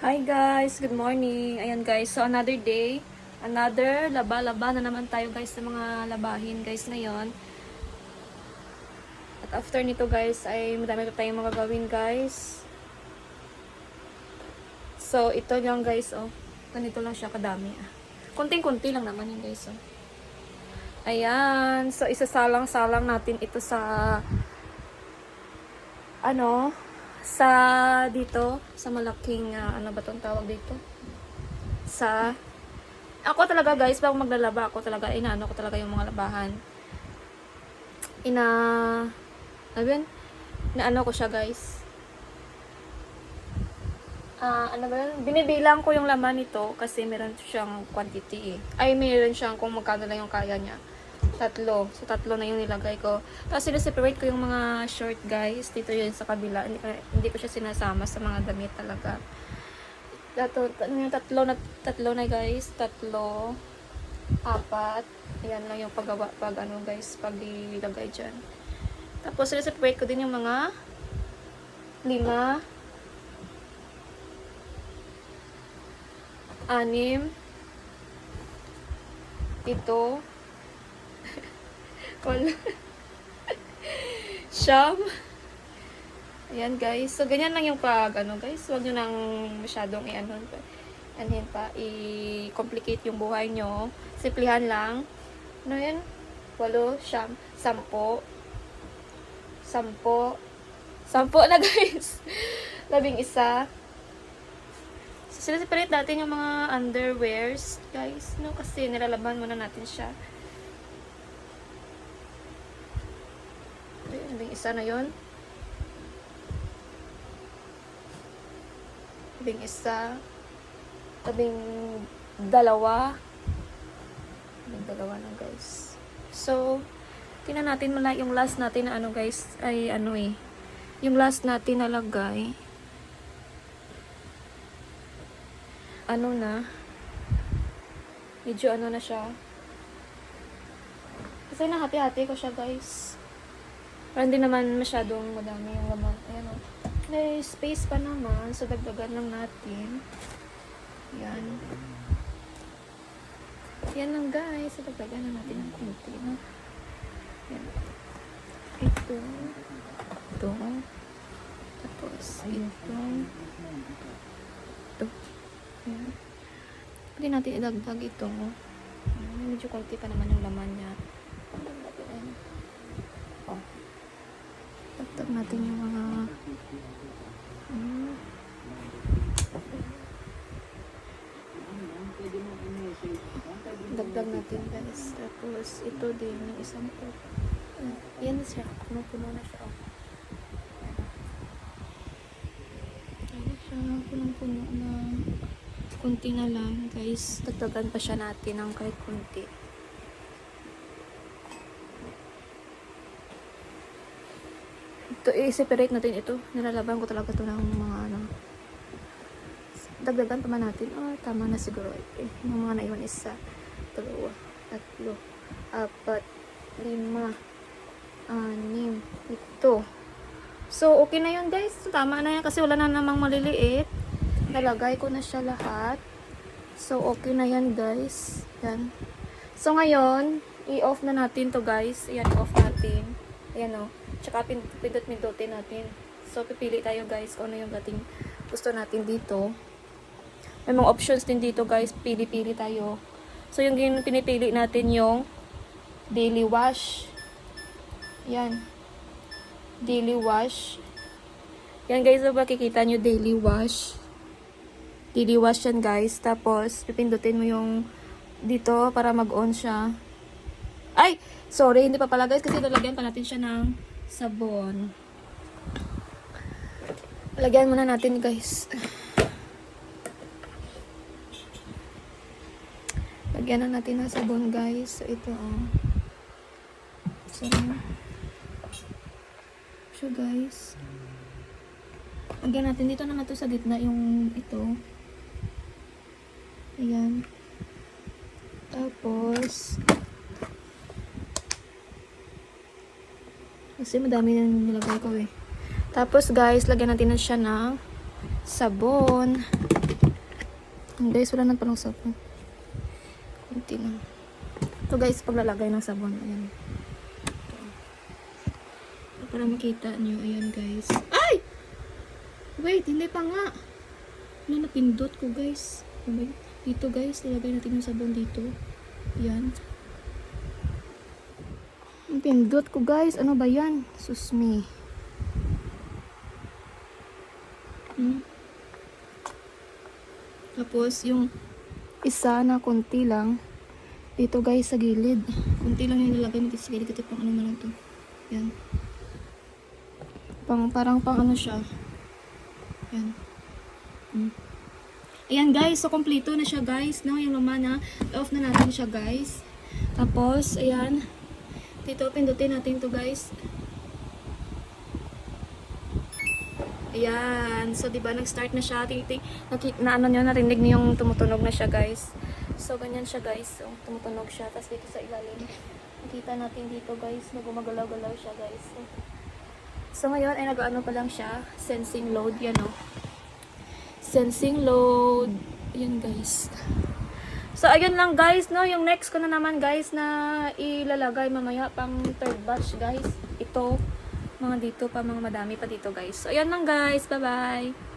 Hi guys, good morning. Ayan guys, so another day, another laba-laba na naman tayo guys sa mga labahin guys ngayon. At after nito guys, ay madami pa tayong mga gawin guys. So ito lang guys, oh. Ganito lang siya kadami ah. Kunting-kunti lang naman yun guys, oh. Ayan, so isasalang-salang natin ito sa ano, sa dito, sa malaking, ah, ano ba tong tawag dito? Sa, ako talaga guys, pag maglalaba ako talaga, inaano ko talaga yung mga labahan. Ina, ano yun? Inaano ko siya guys. Ah, ano ba yun? Binibilang ko yung laman nito kasi meron siyang quantity eh. Ay, meron siyang kung magkano lang yung kaya niya. Tatlo. So, tatlo na yung nilagay ko. Tapos, sineseparate ko yung mga short, guys. Dito yun sa kabila. Hindi, ko- hindi ko siya sinasama sa mga damit talaga. Tato, yung tatlo na, tatlo na, guys. Tatlo. Apat. Yan lang yung paggawa, pag ano, guys, pag ilagay dyan. Tapos, sineseparate ko din yung mga lima. Anim. Ito. Wala. Siyam. Ayan guys. So, ganyan lang yung pag, ano guys. Huwag nyo nang masyadong i-ano pa. Anin pa, i-complicate yung buhay nyo. Simplihan lang. Ano yan? Walo, siyam, sampo. Sampo. Sampo na guys. Labing isa. So, sineseparate natin yung mga underwears, guys. No? Kasi nilalaban muna natin siya. Isa na yon Labing isa. Labing dalawa. Labing dalawa na, guys. So, tingnan natin muna yung last natin na ano, guys, ay ano eh. Yung last natin nalagay. Ano na. Medyo ano na siya. Kasi nahati-hati ko siya, guys. Para hindi naman masyadong madami yung laman. Ayan o. May space pa naman. So, dagdagan lang natin. Yan. Yan lang guys. So, dagdagan na natin ng kunti. No? Yan. Ito. Ito. Tapos, ito. Ito. Yan. Pwede natin idagdag ito. Yan. Medyo kunti pa naman yung laman niya. Natin. Oh. Natin yung mga Hmm. Dagdag natin guys. Tapos ito din yung isang po. Yan na siya. Puno-puno na siya. Oh. Ayan siya. Punong-puno na. Kunti na lang guys. Dagdagan pa siya natin ng kahit kunti. Ito, i-separate natin ito. Nilalaban ko talaga ito ng mga ano. Dagdagan pa man natin. Oh, tama na siguro. Eh, yung mga naiwan isa, dalawa, tatlo, apat, lima, anim, ito. So, okay na yun guys. Tama na yan kasi wala na namang maliliit. Nalagay ko na siya lahat. So, okay na yan guys. Yan. So, ngayon, i-off na natin to guys. Ayan, off natin. Ayan o. Tsaka pin- pindot-pindutin natin. So, pipili tayo guys kung ano yung dating gusto natin dito. May mga options din dito guys. Pili-pili tayo. So, yung pinipili natin yung daily wash. Yan. Daily wash. Yan guys, so makikita nyo daily wash. Daily wash yan guys. Tapos, pipindutin mo yung dito para mag-on siya. Ay! Sorry, hindi pa pala guys kasi lalagyan pa natin siya ng sabon. Lagyan muna natin guys. Lagyan na natin ng sabon guys. So, ito oh. So, so guys. Lagyan natin dito naman to sa gitna yung ito. Ayan. Tapos, kasi madami na nilagay ko eh. Tapos guys, lagyan natin na siya ng sabon. Guys, wala na palang sabon. Kunti lang. Ito guys, paglalagay ng sabon. Ayan. Ito. Para makita nyo. Ayan guys. Ay! Wait, hindi pa nga. Ano napindot ko guys? Dito guys, ilagay natin yung sabon dito. Ayan. Pindot ko guys. Ano ba yan? Susmi. Hmm. Tapos yung isa na konti lang dito guys sa gilid. Konti lang yung nilagay dito sa gilid. Ito pang ano na lang to. Yan. Pang, parang pang ano siya. Yan. Hmm. Ayan guys, so kompleto na siya guys, no? Yung laman na, off na natin siya guys. Tapos, ayan. Dito, pindutin natin to guys. Ayan. So, di ba nag-start na siya. Nakik, na ano nyo, narinig niyo yung tumutunog na siya, guys. So, ganyan siya, guys. So, tumutunog siya. Tapos, dito sa ilalim. Nakita natin dito, guys, na gumagalaw-galaw siya, guys. So, so ngayon, ay nag-ano pa lang siya. Sensing load, yan, oh. Sensing load. Ayan, guys. So, ayun lang, guys, no. Yung next ko na naman, guys, na ilalagay mamaya pang third batch, guys. Ito mga dito pa, mga madami pa dito guys. So, ayan lang guys. Bye-bye!